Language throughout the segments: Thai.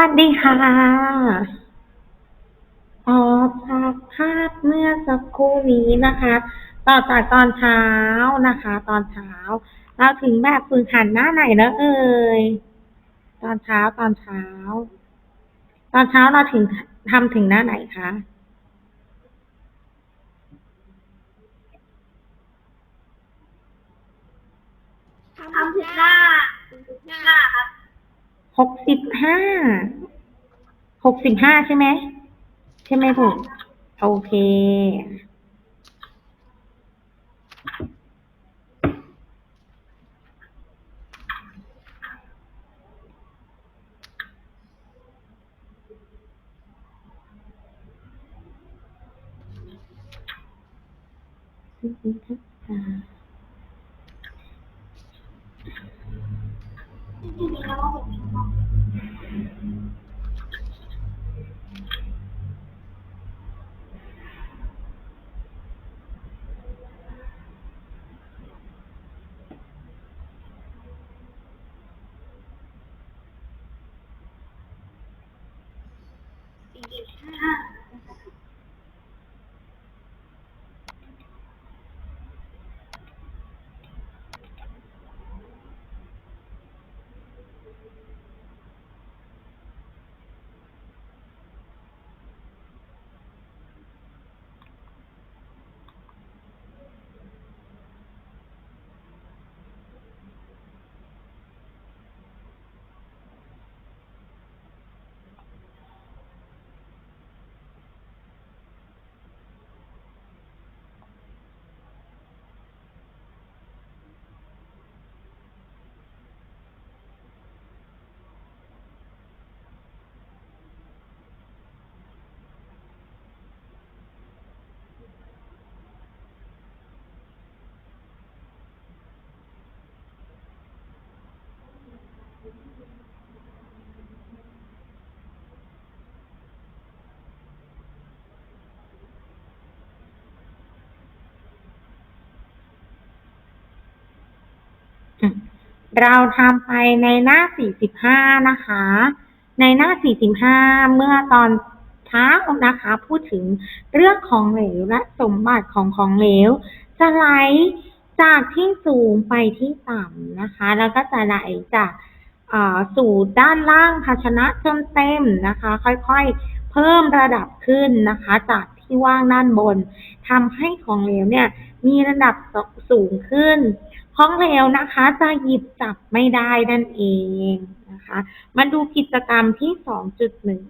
วัสดีค่ะ ออกจากภาพเมื่อสักครู่นี้นะคะ ต่อจากตอนเช้านะคะ ตอนเช้า เราถึงแบบฝึกหัดหน้าไหนแล้วเอ่ย ตอนเช้าตอนเช้า ตอนเช้าเราถึงทำถึงหน้าไหนคะทำถึงหน้าหน้าครับ หกสิบห้า หกสิบห้าใช่ไหม ใช่ไหมถูกโอเค 谢谢你王总 เราทำไปในหน้า 45 นะคะ ในหน้า 45 เมื่อตอนเช้านะคะ พูดถึงเรื่องของเหลวและสมบัติของของเหลวจะไหลจากที่สูงไปที่ต่ำนะคะ แล้วก็จะไหลจากอ่าสู่ด้านล่างภาชนะจนเต็มนะคะ ค่อยๆ เพิ่มระดับขึ้นนะคะ จากที่ว่างด้านบนทำให้ของเหลวเนี่ยมีระดับสูงขึ้น ของเหลวนะคะจะหยิบจับไม่ได้นั่นเองนะคะ มาดูกิจกรรมที่สองจุดหนึ่ง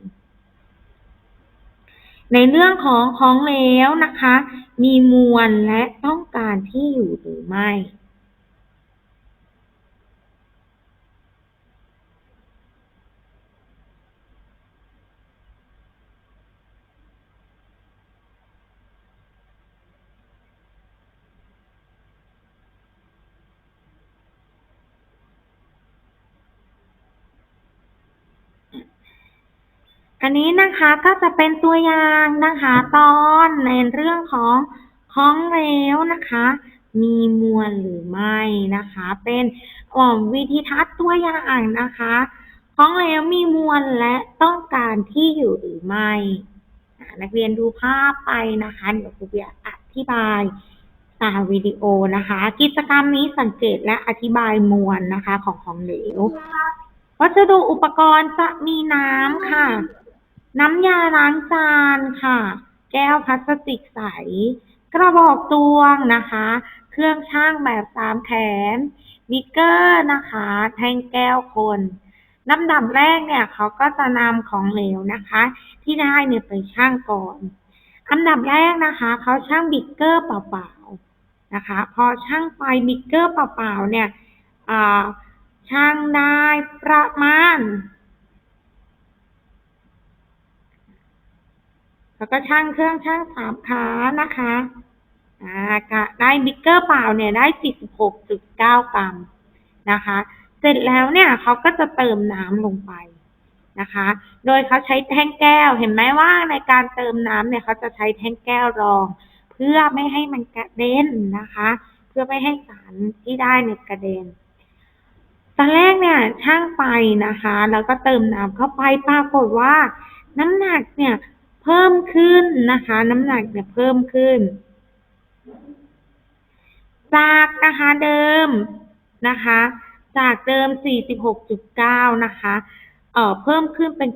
ในเรื่องของของเหลวนะคะ มีมวลและต้องการที่อยู่หรือไม่ อั นนี้นะคะก็จะเป็นตัวอย่างนะคะ ตอนในเรื่องของของเหลวนะคะ มีมวลหรือไม่นะคะ เป็นอ่อวิธีทัศน์ตัวอย่างนะคะ ของเหลวมีมวลและต้องการที่อยู่หรือไม่นักเรียนดูภาพไปนะคะเดี๋ยวครูเบียอธิบายตามวิดีโอนะคะ กิจกรรมนี้สังเกตและอธิบายมวลนะคะของของเหลววัสดุอุปกรณ์จะมีน้ำค่ะ น้ำยาล้างจานค่ะ แก้วพลาสติกใส กระบอกตวงนะคะ เครื่องช่างแบบสามแขนบิกเกอร์นะคะ แท่งแก้วคนลำดับแรกเนี่ยเขาก็จะนำของเหลวนะคะ ที่ได้เนี่ยไปช่างก่อนอันดับแรกนะคะเขาช่างบิกเกอร์เปล่าๆนะคะ พอช่างไปบิกเกอร์เปล่าๆเนี่ยอ่าช่างได้ประมาณ แล้วก็ช่างเครื่องช่างสามขานะคะอ่าได้บิ๊กเกอร์เปล่าเนี่ยได้46.9กรัมนะคะ เสร็จแล้วเนี่ยเขาก็จะเติมน้ำลงไปนะคะ โดยเขาใช้แท่งแก้ว เห็นไหมว่าในการเติมน้ำเนี่ยเขาจะใช้แท่งแก้วรอง เพื่อไม่ให้มันกระเด็นนะคะ เพื่อไม่ให้สารที่ได้เนี่ยกระเด็นตอนแรกเนี่ยช่างไฟนะคะ แล้วก็เติมน้ำเข้าไปปรากฏว่า น้ำหนักเนี่ย เพิ่มขึ้นนะคะ น้ำหนักเนี่ยเพิ่มขึ้น จากนะคะเดิมนะคะ จากเดิม 46.9 นะคะเอ่อเพิ่มขึ้นเป็น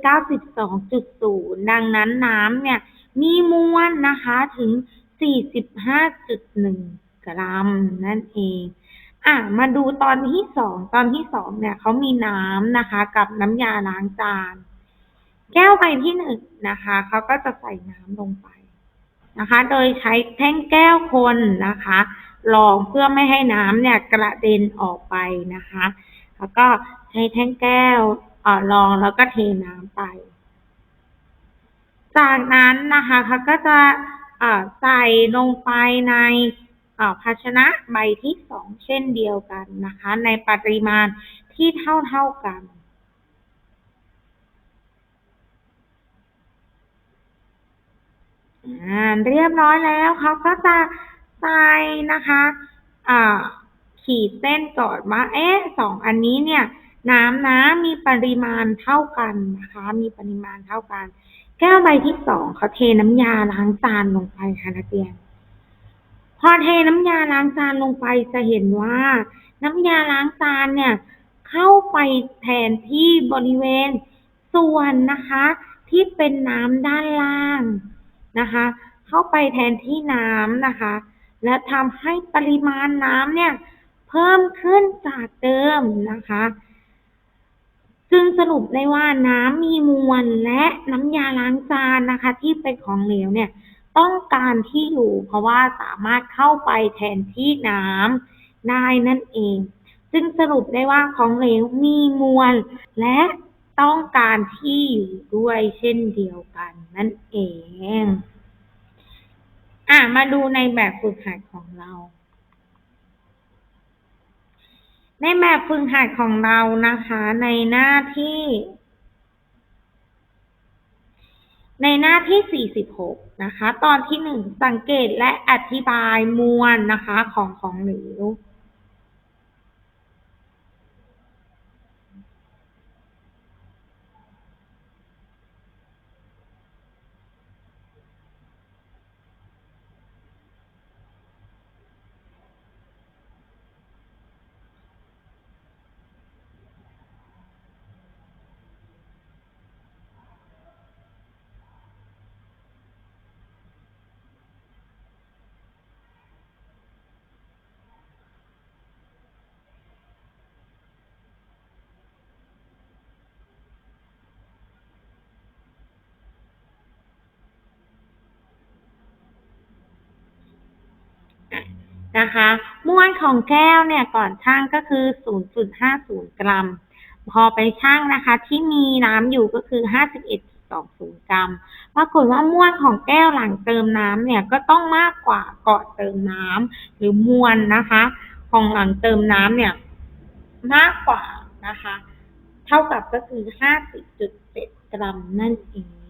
92.0 ดังนั้นน้ำเนี่ยมีมวลนะคะถึง 45.1 กรัมนั่นเอง อะมาดูตอนที่สอง ตอนที่สองเนี่ยเขามีน้ำนะคะ กับน้ำยาล้างจาน แก้วใบที่หนึ่งนะคะเขาก็จะใส่น้ำลงไปนะคะ โดยใช้แท่งแก้วคนนะคะรองเพื่อไม่ให้น้ำเนี่ยกระเด็นออกไปนะคะ แล้วก็ใช้แท่งแก้วอ่อรองแล้วก็เทน้ำไป จากนั้นนะคะเขาก็จะใส่ลงไปในภาชนะใบที่สองเช่นเดียวกันนะคะ ในปริมาณที่เท่าเท่าๆกัน อ่าเรียบร้อยแล้วเขาก็จะใส่นะคะอ่าขีดเส้นก่อนว่าเอ๊ะสองอันนี้เนี่ย น้ำนะมีปริมาณเท่ากันนะคะ มีปริมาณเท่ากัน แก้วใบที่สองเขาเทน้ำยาล้างจานลงไปค่ะนักเรียนพอเทน้ำยาล้างจานลงไปจะเห็นว่า น้ำยาล้างจานเนี่ย เข้าไปแทนที่บริเวณส่วนนะคะ ที่เป็นน้ำด้านล่าง นะคะ เข้าไปแทนที่น้ำนะคะ และทำให้ปริมาณน้ำเนี่ยเพิ่มขึ้นจากเดิมนะคะ จึงสรุปได้ว่าน้ำมีมวลและน้ำยาล้างจานนะคะ ที่เป็นของเหลวเนี่ยต้องการที่อยู่เพราะว่าสามารถเข้าไปแทนที่น้ำได้นั่นเอง จึงสรุปได้ว่าของเหลวมีมวลและ ต้องการที่อยู่ด้วยเช่นเดียวกันนั่นเอง อะ มาดูในแบบฝึกหัดของเรา ในแบบฝึกหัดของเรานะคะ ในหน้าที่ ในหน้าที่ 46 นะคะ ตอนที่หนึ่งสังเกตและอธิบายมวลนะคะของของเหลว นะคะมวลของแก้วเนี่ยก่อนช่างก็คือ 0.50 กรัม พอไปช่างนะคะ ที่มีน้ำอยู่ก็คือ 51.20 กรัม ปรากฏว่ามวลของแก้วหลังเติมน้ำเนี่ยก็ต้องมากกว่าก่อนเติมน้ำหรือมวลนะคะ ของหลังเติมน้ำเนี่ยมากกว่านะคะ เท่ากับก็คือ 50.7 กรัมนั่นเอง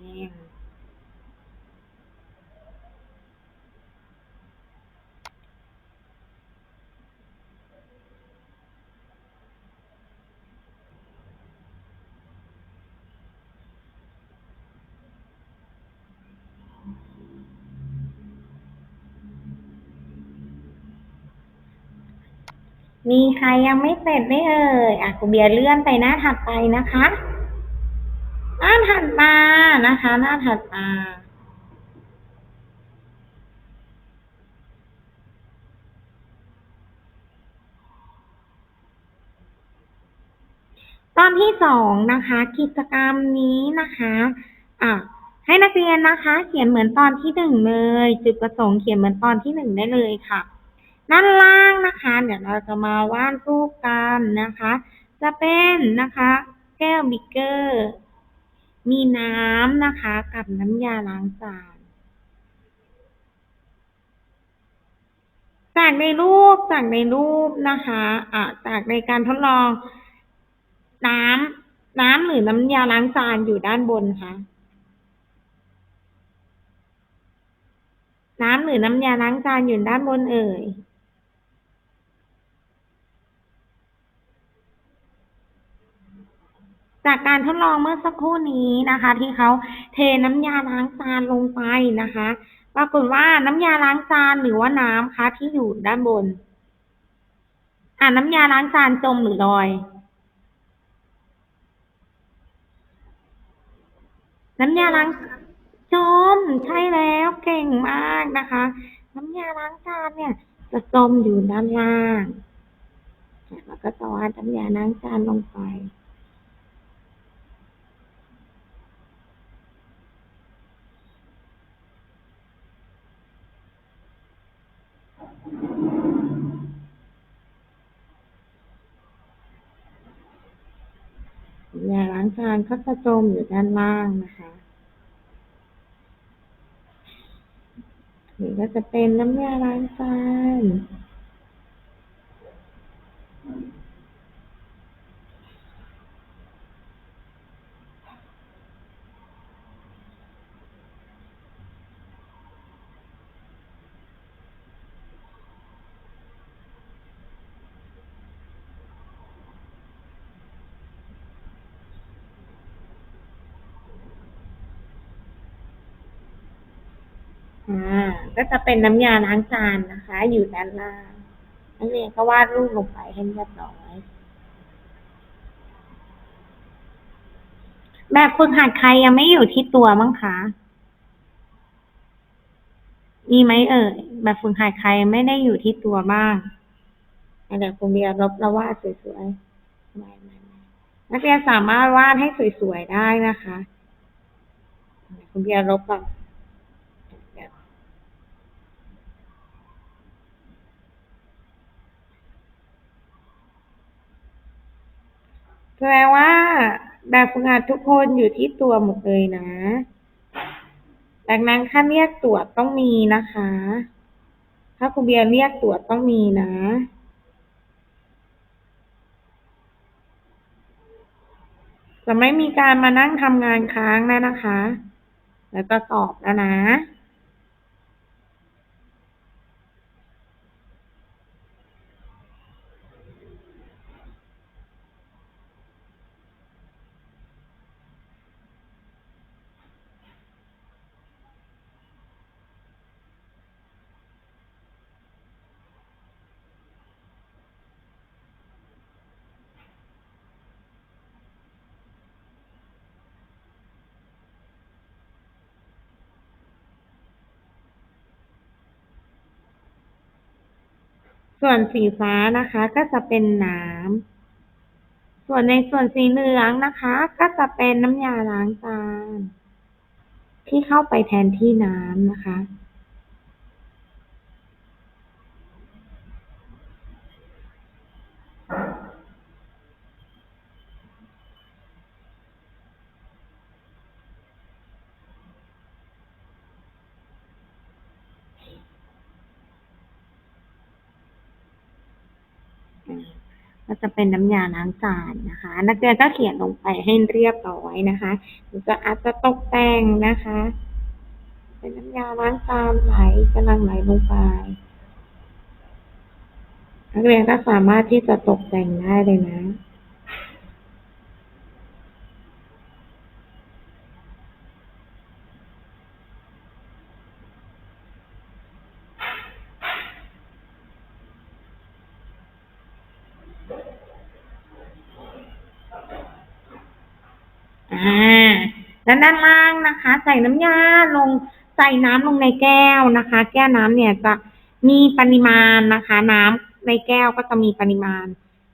มีใครยังไม่เสร็จไหมเอ่ยอะครูเบียร์เลื่อนไปหน้าถัดไปนะคะ หน้าถัดมานะคะ หน้าถัดมาตอนที่สองนะคะ กิจกรรมนี้นะคะอะให้นักเรียนนะคะ เขียนเหมือนตอนที่หนึ่งเลย จุดประสงค์เขียนเหมือนตอนที่หนึ่งได้เลยค่ะ ด้านล่างนะคะ เดี๋ยวเราจะมาวาดรูปกันนะคะ จะเป็นนะคะ แก้วบิกเกอร์ มีน้ำนะคะ กับน้ำยาล้างจาน จากในรูปจากในรูปนะคะอ่าจากในการทดลอง น้ำน้ำหรือน้ำยาล้างจานอยู่ด้านบนค่ะน้ำหรือน้ำยาล้างจานอยู่ด้านบนเอ่ย จากการทดลองเมื่อสักครู่นี้นะคะ ที่เขาเทน้ำยาล้างจานลงไปนะคะปรากฏว่าน้ำยาล้างจานหรือว่าน้ำคะที่อยู่ด้านบน อ่าน้ำยาล้างจานจมหรือลอย น้ำยาล้างจมใช่แล้วเก่งมากนะคะ น้ำยาล้างจานเนี่ย จะจมอยู่ด้านล่างแล้วก็จะวาดน้ำยาล้างจานลงไป ยาล้างจานก็จะจมอยู่ด้านล่างนะคะนี่ก็จะเป็นน้ำยาล้างจาน อ่าก็จะเป็นน้ำยาล้างจานนะคะ อยู่ด้านล่างนักเรียนก็วาดรูปลงไปให้เรียบร้อย แบบฝึกหัดใครยังไม่อยู่ที่ตัวมั้งคะมีไหมเอ่ยแบบฝึกหัดใครไม่ได้อยู่ที่ตัวบ้างเดี๋ยวคุณเบียร์ลบแล้ววาดสวยๆไม่ไม่นักเรียนสามารถวาดให้สวยๆได้นะคะคุณเบียร์ลบก่อนเดี๋ยว แสดงว่า แบบฝึกหัดทุกคนอยู่ที่ตัวหมดเลยนะ ดังนั้นค่าเรียกตรวจต้องมีนะคะ ถ้าครูเบียร์เรียกตรวจต้องมีนะจะไม่มีการมานั่งทำงานค้างแล้วนะคะ แล้วก็สอบแล้วนะ ส่วนสีฟ้านะคะก็จะเป็นน้ำ ส่วนในส่วนสีเหลืองนะคะ ก็จะเป็นน้ำยาล้างจานที่เข้าไปแทนที่น้ำนะคะ ก็จะเป็นน้ำยาล้างจานนะคะ นักเรียนก็เขียนลงไปให้เรียบร้อยนะคะหรือจะอาจจะตกแต่งนะคะ เป็นน้ำยาล้างจานไหลกำลังไหลลงไปนักเรียนก็สามารถที่จะตกแต่งได้เลยนะ อ่า แล้วด้านล่างนะคะ ใส่น้ำยาลงใส่น้ำลงในแก้วนะคะ แก้วน้ำเนี่ยจะมีปริมาณนะคะ น้ำในแก้วก็จะมีปริมาณ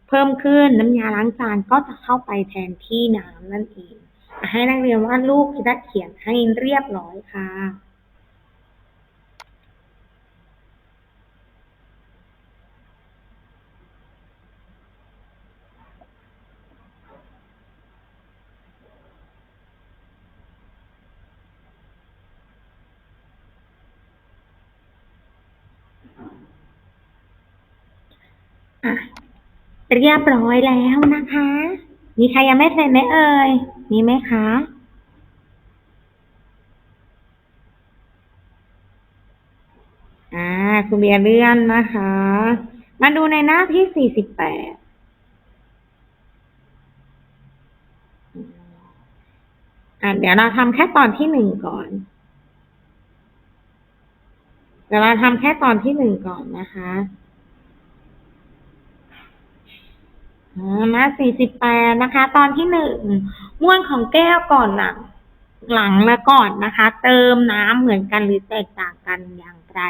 เพิ่มขึ้นน้ำยาล้างจานก็จะเข้าไปแทนที่น้ำนั่นเอง ให้นักเรียนวาดรูปและเขียนให้เรียบร้อยค่ะ เรียบร้อยแล้วนะคะ มีใครยังไม่เสร็จไหมเอ่ย มีไหมคะ อ่า คุณเบียร์เลื่อนนะคะ มาดูในหน้าที่สี่สิบแปดอะเดี๋ยวเราทำแค่ตอนที่หนึ่งก่อนเดี๋ยวเราทำแค่ตอนที่หนึ่งก่อนนะคะ อ่ามาสี่สิบแปดนะคะ ตอนที่หนึ่งม้วนของแก้วก่อนหลังหลังและก่อนนะคะ เติมน้ำเหมือนกันหรือแตกต่างกันอย่างไร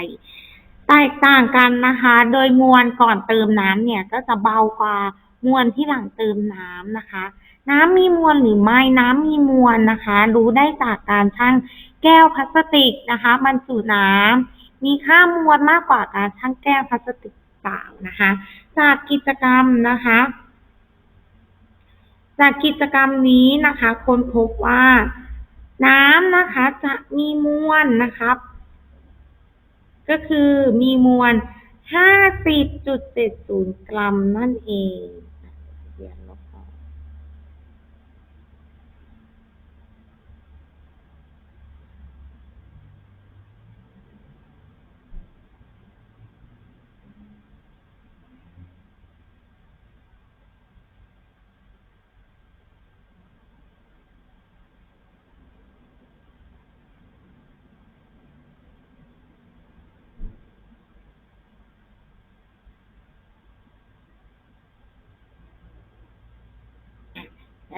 แตกต่างกันนะคะ โดยมวลก่อนเติมน้ำเนี่ยก็จะเบากว่ามวลที่หลังเติมน้ำนะคะ น้ำมีมวลหรือไม่น้ำมีมวลนะคะ รู้ได้จากการชั่งแก้วพลาสติกนะคะบรรจุน้ำมีค่ามวลมากกว่าการชั่งแก้วพลาสติกเปล่านะคะ จากกิจกรรมนะคะ จากกิจกรรมนี้นะคะ คนพบว่าน้ำนะคะจะมีมวลนะครับ ก็คือมีมวล 50.70 กรัมนั่นเอง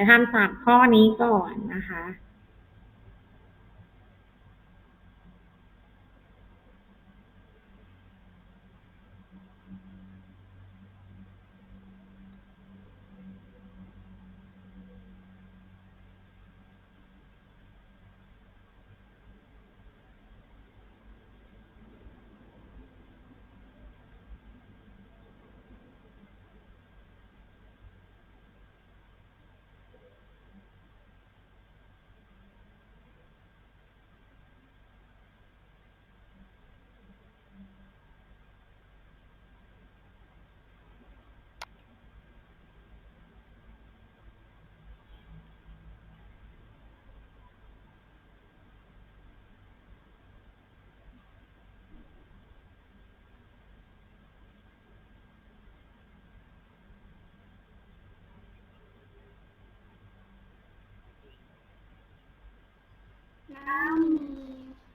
เดี๋ยวทำสามข้อนี้ก่อนนะคะ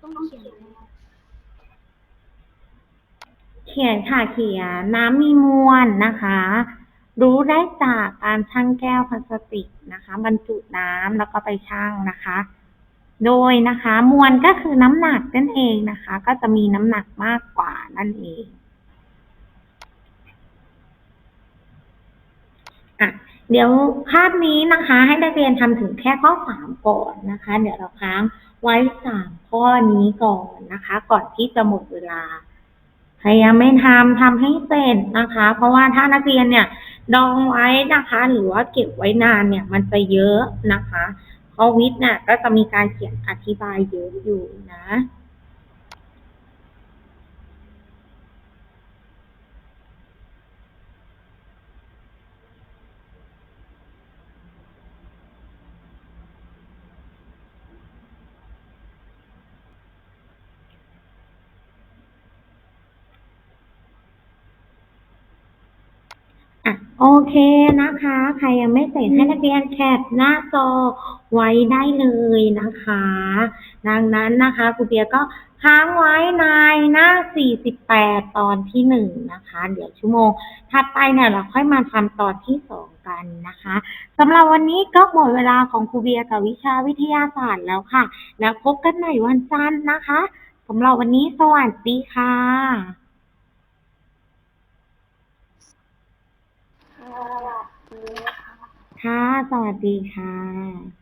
ต้องเขียนเขียนค่ะเขียนน้ำมีมวลนะคะ รู้ได้จากการชั่งแก้วพลาสติกนะคะ บรรจุน้ำแล้วก็ไปชั่งนะคะ โดยนะคะ มวลก็คือน้ำหนักนั่นเองนะคะ ก็จะมีน้ำหนักมากกว่านั่นเองอะเดี๋ยวภาพนี้นะคะ ให้นักเรียนทำถึงแค่ข้อสามก่อนนะคะ เดี๋ยวเราค้าง ไว้สามข้อนี้ก่อนนะคะ ก่อนที่จะหมดเวลาใครยังไม่ทำทำให้เสร็จนะคะ เพราะว่าถ้านักเรียนเนี่ยดองไว้นะคะ หรือว่าเก็บไว้นานเนี่ย มันจะเยอะนะคะเพราะวิทย์เนี่ยก็จะมีการเขียนอธิบายเยอะอยู่นะ โอเคนะคะ ใครยังไม่เสร็จให้นักเรียนแคปหน้าจอไว้ได้เลยนะคะ ดังนั้นนะคะครูเบียก็ค้างไว้ในหน้า 48 ตอนที่หนึ่งนะคะ เดี๋ยวชั่วโมงถัดไปเนี่ยเราค่อยมาทำตอนที่สองกันนะคะสำหรับวันนี้ก็หมดเวลาของครูเบียกับวิชาวิทยาศาสตร์แล้วค่ะ แล้วพบกันใหม่วันจันทร์นะคะสำหรับวันนี้สวัสดีค่ะ ค่ะ สวัสดีค่ะ